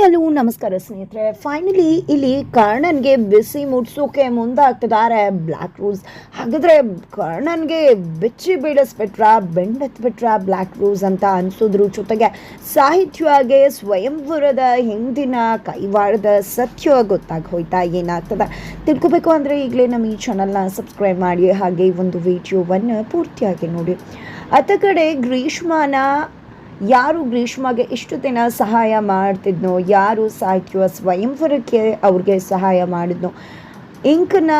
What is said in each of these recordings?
Hello, ನಮಸ್ಕಾರ ಸ್ನೇಹಿತರೆ. Finally ಇಲ್ಲಿ ಕರ್ಣನ್ಗೆ ಬಿಸಿ ಮುಟ್ಸೋಕೆ ಮುಂದಾಗ್ತಿದ್ದಾರೆ ಬ್ಲ್ಯಾಕ್ ರೂಸ್ ಹಾಗಾದ್ರೆ ಕರ್ಣನ್ಗೆ ಬೆಚ್ಚಿ ಬೀಳಿಸ್ಬಿಟ್ರ, ಬೆಂಡೆತ್ಬಿಟ್ರ ಬ್ಲ್ಯಾಕ್ ರೂಸ್ ಅಂತ ಅನ್ಸಿದ್ರು. ಜೊತೆಗೆ ಸಾಹಿತ್ಯಗೆ ಸ್ವಯಂವರದ ಹಿಂದಿನ ಕೈವಾಡದ ಸತ್ಯ ಗೊತ್ತಾಗಿ ಹೋಯ್ತಾ ಏನಾಗ್ತದೆ? ತಿಳ್ಕೊಬೇಕು ಅಂದರೆ ಈಗಲೇ ನಮ್ಮ ಈ ಚಾನಲ್ನ ಸಬ್ಸ್ಕ್ರೈಬ್ ಮಾಡಿ, ಹಾಗೆ ಒಂದು ವಿಡಿಯೋವನ್ನು ಪೂರ್ತಿಯಾಗಿ ನೋಡಿ. ಅತ ಕಡೆ ಗ್ರೀಷ್ಮನ ಯಾರು ಗ್ರೀಷ್ಮಗೆ ಇಷ್ಟು ದಿನ ಸಹಾಯ ಮಾಡ್ತಿದ್ನೋ ಯಾರು ಸಾಹಿತ್ಯ ಸ್ವಯಂವರಕ್ಕೆ ಅವ್ರಿಗೆ ಸಹಾಯ ಮಾಡಿದ್ನೋ ಇಂಕ್ನ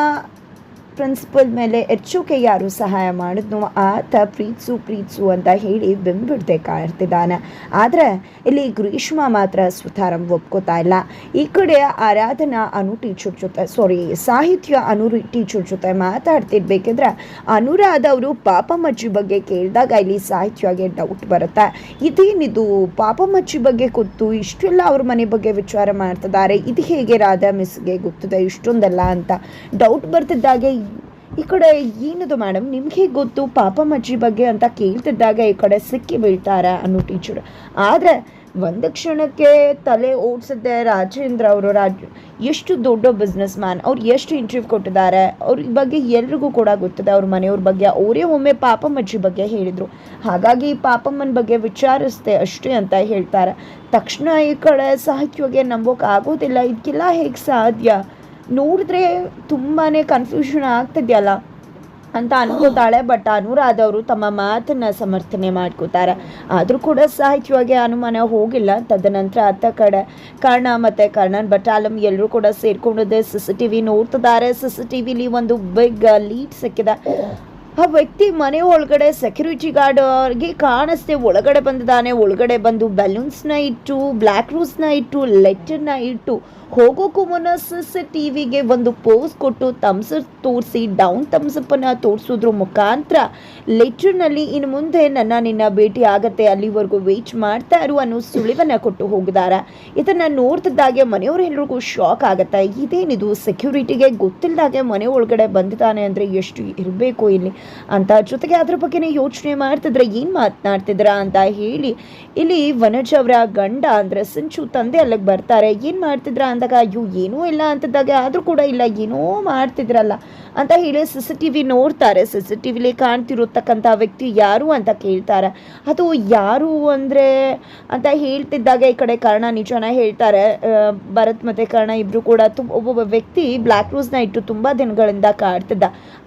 ಪ್ರಿನ್ಸಿಪಲ್ ಮೇಲೆ ಎಚ್ಚೋಕೆ ಯಾರು ಸಹಾಯ ಮಾಡಿದ್ನು ಆತ ಪ್ರೀತ್ಸು ಪ್ರೀತ್ಸು ಅಂತ ಹೇಳಿ ಬೆಂಬಿಡದೆ ಕಾಯ್ತಿದ್ದಾನೆ ಆದರೆ ಇಲ್ಲಿ ಗ್ರೀಷ್ಮ ಮಾತ್ರ ಸುತಾರಂ ಒಪ್ಕೋತಾ ಇಲ್ಲ. ಈ ಕಡೆ ಆರಾಧನಾ ಅನು ಟೀಚರ್ ಜೊತೆ ಸಾರಿ ಸಾಹಿತ್ಯ ಅನು ಟೀಚರ್ ಜೊತೆ ಮಾತಾಡ್ತಿರ್ಬೇಕಿದ್ರೆ ಅನುರಾಧ ಅವರು ಪಾಪಮಜ್ಜಿ ಬಗ್ಗೆ ಕೇಳಿದಾಗ ಇಲ್ಲಿ ಸಾಹಿತ್ಯಗೆ ಡೌಟ್ ಬರುತ್ತೆ. ಇದೇನಿದು ಪಾಪಮಜ್ಜಿ ಬಗ್ಗೆ ಗೊತ್ತು? ಇಷ್ಟೆಲ್ಲ ಅವ್ರ ಮನೆ ಬಗ್ಗೆ ವಿಚಾರ ಮಾಡ್ತಿದ್ದಾರೆ. ಇದು ಹೇಗೆ ರಾಧಾ ಮಿಸ್ಗೆ ಗೊತ್ತಿದೆ? ಇಷ್ಟೊಂದೆಲ್ಲ ಅಂತ ಡೌಟ್ ಬರ್ತಿದ್ದಾಗೆ ಈ ಕಡೆ ಏನದು ಮೇಡಮ್ ನಿಮ್ಗೆ ಗೊತ್ತು ಪಾಪಮಜ್ಜಿ ಬಗ್ಗೆ ಅಂತ ಕೇಳ್ತಿದ್ದಾಗ ಈ ಕಡೆ ಸಿಕ್ಕಿ ಬೀಳ್ತಾರೆ ಅನ್ನೋ ಟೀಚರ್ ಆದರೆ ಒಂದು ಕ್ಷಣಕ್ಕೆ ತಲೆ ಓಡಿಸಿದ್ದೆ ರಾಜೇಂದ್ರ ಅವರು ರಾಜ್, ಎಷ್ಟು ದೊಡ್ಡ ಬಿಸ್ನೆಸ್ ಮ್ಯಾನ್ ಅವ್ರು ಎಷ್ಟು ಇಂಟರ್ವ್ಯೂ ಕೊಟ್ಟಿದ್ದಾರೆ, ಅವ್ರ ಬಗ್ಗೆ ಎಲ್ರಿಗೂ ಕೂಡ ಗೊತ್ತಿದೆ. ಅವ್ರ ಮನೆಯವ್ರ ಬಗ್ಗೆ, ಅವರೇ ಒಮ್ಮೆ ಪಾಪಮ್ಮಜ್ಜಿ ಬಗ್ಗೆ ಹೇಳಿದರು. ಹಾಗಾಗಿ ಪಾಪಮ್ಮನ ಬಗ್ಗೆ ವಿಚಾರಿಸ್ದೆ ಅಷ್ಟೇ ಅಂತ ಹೇಳ್ತಾರೆ. ತಕ್ಷಣ ಈ ಕಡೆ ಸಾಹಿತ್ಯಗೆ ನಂಬೋಕೆ ಆಗೋದಿಲ್ಲ, ಇದಕ್ಕೆಲ್ಲ ಹೇಗೆ ಸಾಧ್ಯ? ನೋಡಿದ್ರೆ ತುಂಬಾ ಕನ್ಫ್ಯೂಷನ್ ಆಗ್ತಿದೆಯಲ್ಲ ಅಂತ ಅನ್ಕೋತಾಳೆ ಬಟ್ ಅನುರಾಧವರು ತಮ್ಮ ಮಾತನ್ನ ಸಮರ್ಥನೆ ಮಾಡ್ಕೋತಾರೆ. ಆದರೂ ಕೂಡ ಸಾಹಿತ್ಯವಾಗಿ ಅನುಮಾನ ಹೋಗಿಲ್ಲ. ತದನಂತರ ಅತ್ತ ಕಡೆ ಕರ್ಣ ಮತ್ತು ಕರ್ಣನ್ ಬಟಾಲಂ ಎಲ್ಲರೂ ಕೂಡ ಸೇರ್ಕೊಂಡಿದ್ದೆ ಸಿ ಸಿ ಟಿ ವಿ ನೋಡ್ತಿದ್ದಾರೆ. ಸಿ ಸಿ ಟಿ ವಿಲಿ ಒಂದು ಬಿಗ್ ಲೀಡ್ ಸಿಕ್ಕಿದೆ. ಆ ವ್ಯಕ್ತಿ ಮನೆ ಒಳಗಡೆ ಸೆಕ್ಯೂರಿಟಿ ಗಾರ್ಡ್ ಅವ್ರಿಗೆ ಕಾಣಿಸ್ದೆ ಒಳಗಡೆ ಬಂದಿದ್ದಾನೆ, ಒಳಗಡೆ ಬಂದು ಬಲೂನ್ಸ್ನ ಇಟ್ಟು ಬ್ಲ್ಯಾಕ್ ರೂಸ್ನ ಇಟ್ಟು ಲೆಟರ್ನ ಇಟ್ಟು ಹೋಗೋಕ್ಕೂ ಮುನ್ನ ಸಿ ಟಿ ವಿಗೆ ಒಂದು ಪೋಸ್ ಕೊಟ್ಟು ತಮ್ಸ್ ತೋರಿಸಿ ಡೌನ್ ತಮ್ಸಪ್ಪನ್ನು ತೋರಿಸೋದ್ರ ಮುಖಾಂತರ ಲೆಟರ್ನಲ್ಲಿ ಇನ್ನು ಮುಂದೆ ನನ್ನ ನಿನ್ನ ಭೇಟಿ ಆಗತ್ತೆ, ಅಲ್ಲಿವರೆಗೂ ವೇಟ್ ಮಾಡ್ತಾ ಇರು ಅನ್ನೋ ಸುಳಿವನ್ನ ಕೊಟ್ಟು ಹೋಗಿದ್ದಾರೆ. ಇದನ್ನು ನೋಡ್ತಿದ್ದಾಗೆ ಮನೆಯವರೆಲ್ರಿಗೂ ಶಾಕ್ ಆಗುತ್ತೆ. ಇದೇನಿದು ಸೆಕ್ಯೂರಿಟಿಗೆ ಗೊತ್ತಿಲ್ಲದಾಗೆ ಮನೆ ಒಳಗಡೆ ಬಂದಿದ್ದಾನೆ ಅಂದರೆ ಎಷ್ಟು ಇರಬೇಕು ಇಲ್ಲಿ? ಅಂತ. ಜೊತೆಗೆ ಅದ್ರ ಬಗ್ಗೆನೇ ಯೋಚನೆ ಮಾಡ್ತಿದ್ರೆ ಏನು ಮಾತನಾಡ್ತಿದ್ರ ಅಂತ ಹೇಳಿ, ಇಲ್ಲಿ ವನಜ್ ಅವರ ಗಂಡ ಅಂದರೆ ಸಿಂಚು ತಂದೆ ಅಲ್ಲಿಗೆ ಬರ್ತಾರೆ. ಏನು ಮಾಡ್ತಿದ್ರ ಅಂದಾಗ, ಅಯ್ಯೋ, ಏನೂ ಇಲ್ಲ ಅಂತಿದ್ದಾಗ. ಆದರೂ ಕೂಡ ಇಲ್ಲ, ಏನೋ ಮಾಡ್ತಿದ್ರಲ್ಲ. ಅಂತ ಹೇಳಿ ಸಿ ಸಿ ಟಿ ವಿ ನೋಡ್ತಾರೆ. ಸಿ ಸಿ ಟಿ ವಿಲಿ ಕಾಣ್ತಿರತಕ್ಕಂಥ ವ್ಯಕ್ತಿ ಯಾರು ಅಂತ ಕೇಳ್ತಾರೆ. ಅದು ಯಾರು ಅಂದರೆ ಅಂತ ಹೇಳ್ತಿದ್ದಾಗ ಈ ಕಡೆ ಕರ್ಣ ನಿಜನ ಹೇಳ್ತಾರೆ. ಭರತ್ ಮತ್ತು ಕರ್ಣ ಇಬ್ಬರು ಕೂಡ ತುಂಬ ಒಬ್ಬೊಬ್ಬ ವ್ಯಕ್ತಿ ಬ್ಲ್ಯಾಕ್ ರೋಸ್ನ ಇಟ್ಟು ತುಂಬ ದಿನಗಳಿಂದ ಕಾಡ್ತಿದ್ದ.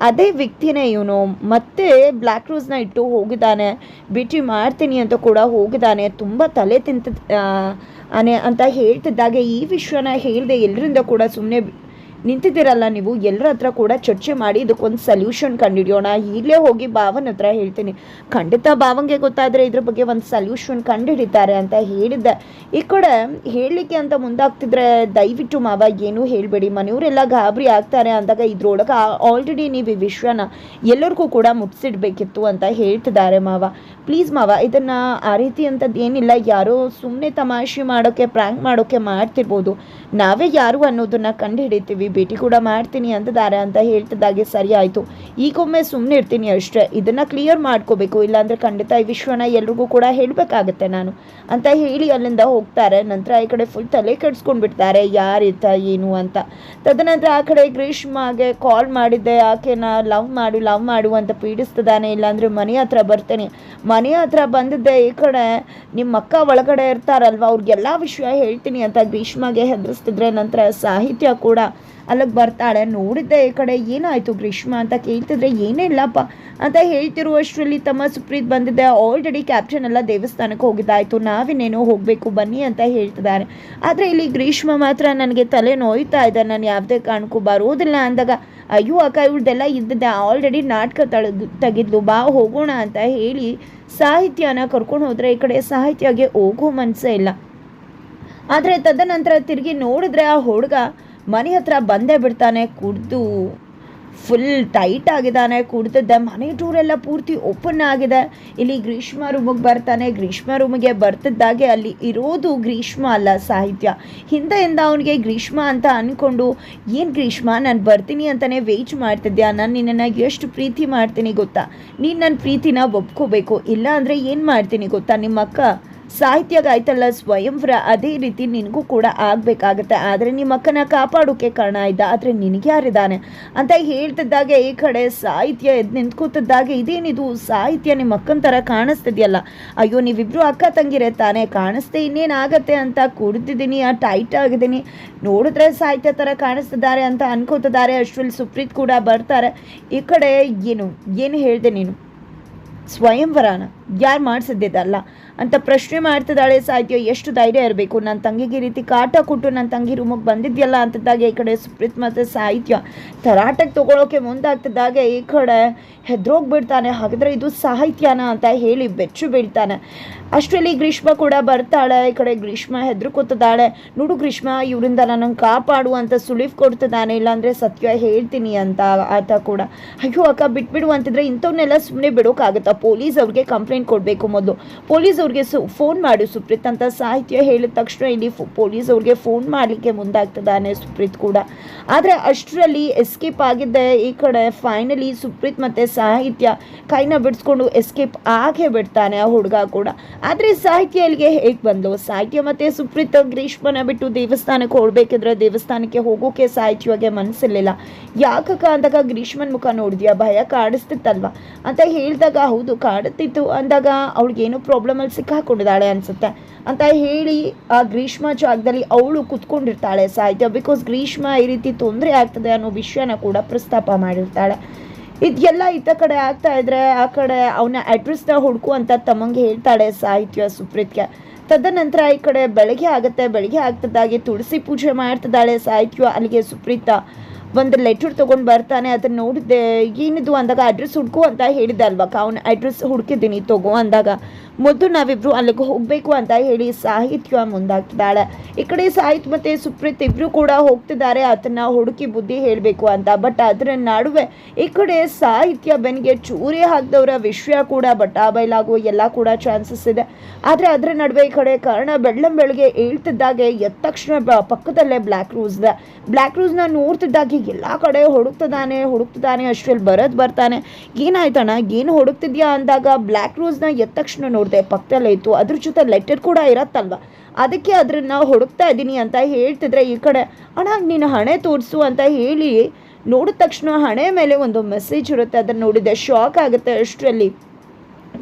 ಅದೇ ವ್ಯಕ್ತಿನೇ ಇವನು. ಮತ್ತೆ ಬ್ಲ್ಯಾಕ್ ರೋಸ್ನ ಇಟ್ಟು ಹೋಗಿದ್ದಾನೆ. ಭೇಟಿ ಮಾಡ್ತೀನಿ ಅಂತ ಕೂಡ ಹೋಗಿದ್ದಾನೆ. ತುಂಬ ತಲೆ ತಿಂತ ಆನೆ ಅಂತ ಹೇಳ್ತಿದ್ದಾಗ ಈ ವಿಷಯನ ಹೇಳಿದೆ ಎಲ್ಲರಿಂದ ಕೂಡ ಸುಮ್ಮನೆ ನಿಂತಿದ್ದೀರಲ್ಲ ನೀವು? ಎಲ್ಲರ ಹತ್ರ ಕೂಡ ಚರ್ಚೆ ಮಾಡಿ ಇದಕ್ಕೊಂದು ಸಲ್ಯೂಷನ್ ಕಂಡುಹಿಡಿಯೋಣ. ಈಗಲೇ ಹೋಗಿ ಭಾವನ ಹತ್ರ ಹೇಳ್ತೀನಿ. ಖಂಡಿತ ಭಾವಂಗೆ ಗೊತ್ತಾದರೆ ಇದ್ರ ಬಗ್ಗೆ ಒಂದು ಸಲ್ಯೂಷನ್ ಕಂಡುಹಿಡಿತಾರೆ ಅಂತ ಹೇಳಿದ್ದೆ. ಈ ಕಡೆ ಹೇಳಲಿಕ್ಕೆ ಅಂತ ಮುಂದಾಗ್ತಿದ್ರೆ ದಯವಿಟ್ಟು ಮಾವ, ಏನೂ ಹೇಳಬೇಡಿ. ಮನೆಯವರೆಲ್ಲ ಗಾಬರಿ ಆಗ್ತಾರೆ ಅಂದಾಗ ಇದ್ರೊಳಗೆ ಆಲ್ರೆಡಿ ನೀವು ಈ ವಿಷಯನ ಎಲ್ಲರಿಗೂ ಕೂಡ ಮುಗಿಸಿಡ್ಬೇಕಿತ್ತು ಅಂತ ಹೇಳ್ತಿದ್ದಾರೆ ಮಾವ. ಪ್ಲೀಸ್ ಮಾವ, ಇದನ್ನು ಆ ರೀತಿ ಅಂಥದ್ದು ಏನಿಲ್ಲ. ಯಾರೋ ಸುಮ್ಮನೆ ತಮಾಷೆ ಮಾಡೋಕ್ಕೆ ಪ್ರ್ಯಾಂಕ್ ಮಾಡೋಕ್ಕೆ ಮಾಡ್ತಿರ್ಬೋದು. ನಾವೇ ಯಾರು ಅನ್ನೋದನ್ನು ಕಂಡು ಹಿಡಿತೀವಿ ಭೇಟಿ ಕೂಡ ಮಾಡ್ತೀನಿ ಅಂತಿದ್ದಾರೆ ಅಂತ ಹೇಳ್ತಿದ್ದಾಗೆ ಸರಿ ಆಯಿತು. ಈಗೊಮ್ಮೆ ಸುಮ್ಮನೆ ಇರ್ತೀನಿ ಅಷ್ಟೇ. ಇದನ್ನು ಕ್ಲಿಯರ್ ಮಾಡ್ಕೋಬೇಕು. ಇಲ್ಲಾಂದರೆ ಖಂಡಿತ ಈ ವಿಶ್ವನ ಎಲ್ರಿಗೂ ಕೂಡ ಹೇಳಬೇಕಾಗತ್ತೆ ನಾನು. ಅಂತ ಹೇಳಿ ಅಲ್ಲಿಂದ ಹೋಗ್ತಾರೆ. ನಂತರ ಈ ಕಡೆ ಫುಲ್ ತಲೆ ಕೆಡ್ಸ್ಕೊಂಡ್ಬಿಡ್ತಾರೆ. ಯಾರಿತ್ತ ಏನು ಅಂತ. ತದನಂತರ ಆ ಕಡೆ ಗ್ರೀಷ್ಮಾಗೆ ಕಾಲ್ ಮಾಡಿದ್ದೆ. ಆಕೆನ ಲವ್ ಮಾಡು ಲವ್ ಮಾಡು ಅಂತ ಪೀಡಿಸ್ತಿದ್ದಾನೆ. ಇಲ್ಲಾಂದರೆ ಮನೆ ಹತ್ರ ಬರ್ತೇನೆ. ಮನೆ ಹತ್ರ ಬಂದಿದ್ದೆ ಈ ಕಡೆ. ನಿಮ್ಮ ಅಕ್ಕ ಒಳಗಡೆ ಇರ್ತಾರಲ್ವ? ಅವ್ರಿಗೆಲ್ಲ ವಿಷಯ ಹೇಳ್ತೀನಿ ಅಂತ ಗ್ರೀಷ್ಮಾಗೆ ಹೆದರಿಸ್ತಿದ್ರೆ ನಂತರ ಸಾಹಿತ್ಯ ಕೂಡ ಅಲ್ಲಿಗೆ ಬರ್ತಾಳೆ. ನೋಡಿದ್ದೆ ಈ ಕಡೆ ಏನಾಯಿತು ಗ್ರೀಷ್ಮ ಅಂತ ಕೇಳ್ತಿದ್ರೆ, ಏನೇ ಇಲ್ಲಪ್ಪ ಅಂತ ಹೇಳ್ತಿರುವಷ್ಟರಲ್ಲಿ ತಮ್ಮ ಸುಪ್ರೀತ್ ಬಂದಿದ್ದೆ. ಆಲ್ರೆಡಿ ಕ್ಯಾಪ್ಟನ್ ಎಲ್ಲ ದೇವಸ್ಥಾನಕ್ಕೆ ಹೋಗಿದ್ದಾಯ್ತು. ನಾವಿನ್ನೇನೋ ಹೋಗಬೇಕು, ಬನ್ನಿ ಅಂತ ಹೇಳ್ತಿದ್ದಾರೆ. ಆದರೆ ಇಲ್ಲಿ ಗ್ರೀಷ್ಮ ಮಾತ್ರ ನನಗೆ ತಲೆ ನೋಯ್ತಾ ಇದೆ. ನಾನು ಯಾವುದೇ ಕಾರಣಕ್ಕೂ ಬರೋದಿಲ್ಲ ಅಂದಾಗ, ಅಯ್ಯೋ ಅಕ್ಕ ಇವ್ರದ್ದೆಲ್ಲ ಇದ್ದಿದ್ದೆ. ಆಲ್ರೆಡಿ ನಾಟಕ ತಳೆದು ತೆಗೆದ್ಲು. ಬಾ, ಹೋಗೋಣ ಅಂತ ಹೇಳಿ ಸಾಹಿತ್ಯನ ಕರ್ಕೊಂಡು ಹೋದರೆ ಈ ಕಡೆ ಸಾಹಿತ್ಯಗೆ ಹೋಗೋ ಮನಸ್ಸೇ ಇಲ್ಲ. ಆದರೆ ತದನಂತರ ತಿರುಗಿ ನೋಡಿದ್ರೆ ಆ ಹುಡುಗ ಮನೆ ಹತ್ರ ಬಂದೇ ಬಿಡ್ತಾನೆ, ಕುಡಿದು ಫುಲ್ ಟೈಟ್ ಆಗಿದ್ದಾನೆ, ಕುಡ್ದಿದ್ದೆ ಮನೆ ಟೂರೆಲ್ಲ ಪೂರ್ತಿ ಓಪನ್ ಆಗಿದೆ. ಇಲ್ಲಿ ಗ್ರೀಷ್ಮ ರೂಮಿಗೆ ಬರ್ತಾನೆ, ಗ್ರೀಷ್ಮ ರೂಮಿಗೆ ಬರ್ತಿದ್ದಾಗೆ ಅಲ್ಲಿ ಇರೋದು ಗ್ರೀಷ್ಮ ಅಲ್ಲ, ಸಾಹಿತ್ಯ. ಹಿಂದೆಯಿಂದ ಅವನಿಗೆ ಗ್ರೀಷ್ಮ ಅಂತ ಅಂದ್ಕೊಂಡು ಏನು ಗ್ರೀಷ್ಮ, ನಾನು ಬರ್ತೀನಿ ಅಂತಲೇ ವೇಚ್ ಮಾಡ್ತಿದ್ಯಾ? ನಾನು ನಿನ್ನನ್ನು ಎಷ್ಟು ಪ್ರೀತಿ ಮಾಡ್ತೀನಿ ಗೊತ್ತಾ? ನೀನು ನನ್ನ ಪ್ರೀತಿನ ಒಪ್ಕೋಬೇಕು. ಇಲ್ಲ ಅಂದರೆ ಏನು ಮಾಡ್ತೀನಿ ಗೊತ್ತಾ ನಿಮ್ಮ ಅಕ್ಕ ಸಾಹಿತ್ಯಗೆ ಆಯ್ತಲ್ಲ ಸ್ವಯಂವರ ಅದೇ ರೀತಿ ನಿನಗೂ ಕೂಡ ಆಗಬೇಕಾಗತ್ತೆ. ಆದರೆ ನಿಮ್ಮ ಅಕ್ಕನ ಕಾಪಾಡೋಕೆ ಕಾರಣ ಇದ್ದ, ಆದರೆ ನಿನಗೆ ಯಾರಿದ್ದಾನೆ? ಅಂತ ಹೇಳ್ತಿದ್ದಾಗೆ ಈ ಕಡೆ ಸಾಹಿತ್ಯ ಎದ್ದು ನಿಂತ್ಕೋತಿದ್ದಾಗೆ ಇದೇನಿದು? ಸಾಹಿತ್ಯ ನಿಮ್ಮ ಅಕ್ಕನ ಥರ ಕಾಣಿಸ್ತಿದೆಯಲ್ಲ. ಅಯ್ಯೋ, ನೀವಿಬ್ರು ಅಕ್ಕ ತಂಗಿರೆ ತಾನೇ, ಕಾಣಿಸ್ದೆ ಇನ್ನೇನಾಗತ್ತೆ ಅಂತ ಕುಡಿದಿದ್ದೀನಿ ಆ ಟೈಟ್ ಆಗಿದ್ದೀನಿ. ನೋಡಿದ್ರೆ ಸಾಹಿತ್ಯ ಥರ ಕಾಣಿಸ್ತಿದ್ದಾರೆ ಅಂತ ಅನ್ಕೋತಿದ್ದಾರೆ. ಅಷ್ಟರಲ್ಲಿ ಸುಪ್ರೀತ್ ಕೂಡ ಬರ್ತಾರೆ. ಈ ಕಡೆ ಏನು ಏನು ಹೇಳಿದೆ ನೀನು? ಸ್ವಯಂವರನ? ಯಾರು ಮಾಡಿಸಿದ್ದಲ್ಲ ಅಂತ ಪ್ರಶ್ನೆ ಮಾಡ್ತಿದ್ದಾಳೆ ಸಾಹಿತ್ಯ, ಎಷ್ಟು ಧೈರ್ಯ ಇರಬೇಕು? ನನ್ನ ತಂಗಿಗೆ ರೀತಿ ಕಾಟ ಕೊಟ್ಟು ನನ್ನ ತಂಗಿ ರೂಮಿಗೆ ಬಂದಿದ್ಯಲ್ಲ ಅಂತಿದ್ದಾಗ ಈ ಕಡೆ ಸುಪ್ರೀತ್ ಮತ್ತು ಸಾಹಿತ್ಯ. ತರಾಟಕ್ಕೆ ತೊಗೊಳೋಕೆ ಮುಂದಾಗ್ತಿದ್ದಾಗೆ ಈ ಕಡೆ ಹೆದ್ರೋಗ್ಬಿಡ್ತಾನೆ. ಹಾಗಿದ್ರೆ ಇದು ಸಾಹಿತ್ಯನ ಅಂತ ಹೇಳಿ ಬೆಚ್ಚು ಬೀಳ್ತಾನೆ. ಅಷ್ಟರಲ್ಲಿ ಗ್ರೀಷ್ಮ ಕೂಡ ಬರ್ತಾಳೆ. ಈ ಕಡೆ ಗ್ರೀಷ್ಮ ಹೆದರ್ಕೋತಿದ್ದಾಳೆ. ನೋಡು ಗ್ರೀಷ್ಮ, ಇವರಿಂದ ನನ್ನನ್ನು ಕಾಪಾಡು ಅಂತ ಸುಳಿವು ಕೊಡ್ತಿದ್ದಾನೆ. ಇಲ್ಲಾಂದರೆ ಸತ್ಯ ಹೇಳ್ತೀನಿ ಅಂತ ಆತ ಕೂಡ. ಅಯ್ಯೋ ಅಕ್ಕ, ಬಿಟ್ಬಿಡು ಅಂತಿದ್ರೆ ಇಂಥವನ್ನೆಲ್ಲ ಸುಮ್ಮನೆ ಬಿಡೋಕ್ಕಾಗುತ್ತಾ ಪೊಲೀಸ್ ಅವ್ರಿಗೆ ಕಂಪ್ಲೇಂಟ್ ಕೊಡಬೇಕು ಮೊದಲು. ಪೊಲೀಸ್ ಅವ್ರಿಗೆ ಸು ಫೋನ್ ಮಾಡು ಸುಪ್ರೀತ್ ಅಂತ ಸಾಹಿತ್ಯ ಹೇಳಿದ ತಕ್ಷಣ ಇಲ್ಲಿ ಪೊಲೀಸ್ ಅವ್ರಿಗೆ ಫೋನ್ ಮಾಡಲಿಕ್ಕೆ ಮುಂದಾಗ್ತದಾನೆ ಸುಪ್ರೀತ್ ಕೂಡ. ಆದರೆ ಅಷ್ಟರಲ್ಲಿ ಎಸ್ಕೇಪ್ ಆಗಿದ್ದೆ, ಈ ಕಡೆ ಫೈನಲಿ ಸುಪ್ರೀತ್ ಮತ್ತು ಸಾಹಿತ್ಯ ಕೈನ ಬಿಡಿಸ್ಕೊಂಡು ಎಸ್ಕೇಪ್ ಆಗೇ ಬಿಡ್ತಾನೆ ಆ ಹುಡುಗ ಕೂಡ. ಆದರೆ ಸಾಹಿತ್ಯ ಇಲ್ಲಿಗೆ ಹೇಗೆ ಬಂದು ಸಾಹಿತ್ಯ ಮತ್ತು ಸುಪ್ರೀತ್ ಗ್ರೀಷ್ಮನ ಬಿಟ್ಟು ದೇವಸ್ಥಾನಕ್ಕೆ ಹೊರಬೇಕಿದ್ರೆ ದೇವಸ್ಥಾನಕ್ಕೆ ಹೋಗೋಕೆ ಸಾಹಿತ್ಯಗೆ ಮನಸ್ಸಿರಲಿಲ್ಲ ಯಾಕಕ್ಕ ಅಂದಾಗ ಗ್ರೀಷ್ಮನ್ ಮುಖ ನೋಡಿದ್ಯಾ? ಭಯ ಕಾಣಿಸ್ತಿತ್ತಲ್ವಾ ಅಂತ ಹೇಳಿದಾಗ ಹೌದು, ಕಾಡುತ್ತಿತ್ತು. ಅಂದಾಗ ಪ್ರಾಬ್ಲಮ್ ಪ್ರಾಬ್ಲಮಲ್ಲಿ ಸಿಕ್ಕಾಕೊಂಡಿದ್ದಾಳೆ ಅನ್ಸುತ್ತೆ. ಅಂತ ಹೇಳಿ ಆ ಗ್ರೀಷ್ಮ ಜಾಗದಲ್ಲಿ ಅವಳು ಕುತ್ಕೊಂಡಿರ್ತಾಳೆ ಸಾಹಿತ್ಯ. ಬಿಕಾಸ್ ಗ್ರೀಷ್ಮ ಈ ರೀತಿ ತೊಂದರೆ ಆಗ್ತದೆ ಅನ್ನೋ ವಿಷಯನ ಕೂಡ ಪ್ರಸ್ತಾಪ ಮಾಡಿರ್ತಾಳೆ. ಇದೆಲ್ಲ ಇತ್ತ ಕಡೆ ಆಗ್ತಾ ಇದ್ರೆ ಆ ಕಡೆ ಅವನ ಅಡ್ರೆಸ್ನ ಹುಡುಕು ಅಂತ ತಮ್ಮಂಗೆ ಹೇಳ್ತಾಳೆ ಸಾಹಿತ್ಯ ಸುಪ್ರೀತ್ಗೆ. ತದನಂತರ ಈ ಕಡೆ ಬೆಳಗ್ಗೆ ಆಗುತ್ತೆ. ಬೆಳಗ್ಗೆ ಆಗ್ತದಾಗೆ ತುಳಸಿ ಪೂಜೆ ಮಾಡ್ತಿದ್ದಾಳೆ ಸಾಹಿತ್ಯ, ಅಲ್ಲಿಗೆ ಸುಪ್ರೀತ. ಒಂದು ಲೆಟರ್ ತೊಗೊಂಡು ಬರ್ತಾನೆ ಅದನ್ನ ನೋಡಿದ್ದೆ ಏನಿದು? ಅಂದಾಗ ಅಡ್ರೆಸ್ ಹುಡುಕು ಅಂತ ಹೇಳಿದ್ದೆ ಅಲ್ವಾ ಅವ್ನು ಅಡ್ರೆಸ್ ಹುಡುಕಿದ್ದೀನಿ, ತಗೋ ಅಂದಾಗ. ಮೊದಲು ನಾವಿಬ್ರು ಅಲ್ಲಿಗೆ ಹೋಗಬೇಕು ಅಂತ ಹೇಳಿ ಸಾಹಿತ್ಯ ಮುಂದಾಗ್ತಿದ್ದಾಳೆ ಈ ಕಡೆ ಸಾಹಿತ್ಯ ಮತ್ತು ಸುಪ್ರೀತ್ ಇಬ್ಬರು ಕೂಡ ಹೋಗ್ತಿದ್ದಾರೆ. ಆತನ ಹುಡುಕಿ ಬುದ್ಧಿ ಹೇಳಬೇಕು ಅಂತ. ಬಟ್ ಅದರ ನಡುವೆ ಈ ಕಡೆ ಸಾಹಿತ್ಯ ಬೆನ್ಗೆ ಚೂರಿ ಹಾಕಿದವರ ವಿಷಯ ಕೂಡ ಬಟ್ಟಾ ಬಯಲಾಗುವ ಎಲ್ಲ ಕೂಡ ಚಾನ್ಸಸ್ ಇದೆ. ಆದರೆ ಅದರ ನಡುವೆ ಈ ಕಡೆ ಕಾರಣ ಬೆಳ್ಳಂ ಬೆಳಗ್ಗೆ ಹೇಳ್ತಿದ್ದಾಗೆ ಎದ್ದ ತಕ್ಷಣ ಪಕ್ಕದಲ್ಲೇ ಬ್ಲ್ಯಾಕ್ ರೂಸ್ ಇದೆ ಬ್ಲ್ಯಾಕ್ ರೂಸ್ನ ನೋಡ್ತಿದ್ದಾಗೆ ಎಲ್ಲ ಕಡೆ ಹುಡುಕ್ತಿದ್ದಾನೆ ಹುಡುಕ್ತಿದ್ದಾನೆ, ಅಷ್ಟರಲ್ಲಿ ಬರೋದು ಬರ್ತಾನೆ. ಏನಾಯ್ತಣ್ಣ, ಏನು ಹುಡುಕ್ತಿದ್ಯಾ ಅಂದಾಗ ಬ್ಲ್ಯಾಕ್ ರೂಸ್ನ ಎದ್ದ ತಕ್ಷಣ ನೋಡಿದೆ ಪಕ್ಕದಲ್ಲೇ ಇತ್ತು. ಅದ್ರ ಜೊತೆ ಲೆಟರ್ ಕೂಡ ಇರತ್ತಲ್ವ? ಅದಕ್ಕೆ ಅದ್ರನ್ನ ಹುಡುಕ್ತಾ ಇದ್ದೀನಿ ಅಂತ ಹೇಳ್ತಿದ್ರೆ ಈ ಕಡೆ, ಅಣ್ಣ ನೀನು ಹಣೆ ತೋರಿಸು ಅಂತ ಹೇಳಿ ನೋಡಿದ ತಕ್ಷಣ ಹಣೆ ಮೇಲೆ ಒಂದು ಮೆಸೇಜ್ ಇರುತ್ತೆ. ಅದನ್ನು ನೋಡಿದೆ ಶಾಕ್ ಆಗುತ್ತೆ ಅಷ್ಟರಲ್ಲಿ.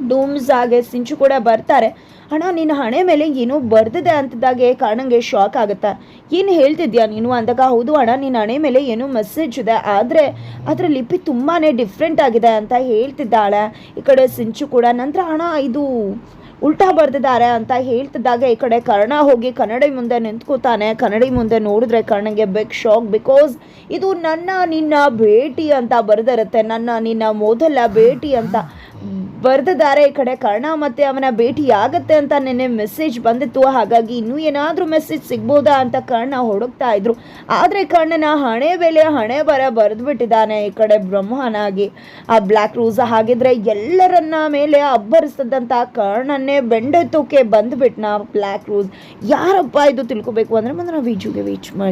ಡೂಮ್ಸ್ ಆಗಿ ಸಿಂಚು ಕೂಡ ಬರ್ತಾರೆ. ಅಣ್ಣ, ನಿನ್ನ ಹಣೆ ಮೇಲೆ ಏನೋ ಬರ್ದಿದೆ ಅಂತದಾಗೆ ಕಾರಣಂಗೆ ಶಾಕ್ ಆಗುತ್ತೆ? ಏನು ಹೇಳ್ತಿದ್ಯಾ ನೀನು ಅಂದಾಗ? ಹೌದು ಅಣ್ಣ, ನಿನ್ನ ಹಣೆ ಮೇಲೆ ಏನು ಮೆಸೇಜ್ ಇದೆ. ಆದರೆ ಅದರ ಲಿಪಿ ತುಂಬಾ ಡಿಫ್ರೆಂಟ್ ಆಗಿದೆ ಅಂತ ಹೇಳ್ತಿದ್ದಾಳೆ. ಈ ಕಡೆ ಸಿಂಚು ಕೂಡ, ನಂತರ ಅಣ್ಣ, ಇದು ಉಲ್ಟಾ ಬರ್ದಿದ್ದಾರೆ ಅಂತ ಹೇಳ್ತಿದ್ದಾಗ. ಈ ಕಡೆ ಕರ್ಣ ಹೋಗಿ ಕನ್ನಡಿ ಮುಂದೆ ನಿಂತ್ಕೋತಾನೆ. ಕನ್ನಡಿ ಮುಂದೆ ನೋಡಿದ್ರೆ ಕರ್ಣಗೆ ಬೆಕ್ ಶಾಕ್ ಬಿಕಾಸ್ ಇದು ನನ್ನ ನಿನ್ನ ಭೇಟಿ ಅಂತ ಬರೆದಿರುತ್ತೆ. ನನ್ನ ನಿನ್ನ ಮೊದಲ ಭೇಟಿ ಅಂತ. ಬರ್ದಿದ್ದಾರೆ ಈ ಕಡೆ ಕರ್ಣ ಮತ್ತೆ ಅವನ ಭೇಟಿ ಆಗತ್ತೆ ಅಂತ ನೆನ್ನೆ ಮೆಸೇಜ್ ಬಂದಿತ್ತು. ಹಾಗಾಗಿ ಇನ್ನೂ ಏನಾದರೂ ಮೆಸೇಜ್ ಸಿಗ್ಬೋದಾ ಅಂತ ಕರ್ಣ ಹುಡುಕ್ತಾ ಇದ್ರು. ಆದರೆ ಕರ್ಣನ ಹಣೆ ಬೆಲೆ ಹಣೆ ಬರ ಬರೆದ್ಬಿಟ್ಟಿದ್ದಾನೆ ಈ ಕಡೆ ಬ್ರಹ್ಮನಾಗಿ. ಆ ಬ್ಲ್ಯಾಕ್ ರೂಸ್ ಹಾಗಿದ್ರೆ ಎಲ್ಲರನ್ನ ಮೇಲೆ ಅಬ್ಬರಿಸದಂತ ಕರ್ಣನ್ನೇ ಬೆಂಡೆತ್ತೋಕೆ ಬಂದ್ಬಿಟ್ನ ಬ್ಲ್ಯಾಕ್ ರೂಸ್ ಯಾರಪ್ಪ ಇದು ತಿಳ್ಕೊಬೇಕು ಅಂದ್ರೆ ಮುಂದೆ ನಾವು ವಿಜುಗೆ ವೀಚ್ ಮಾಡಿ.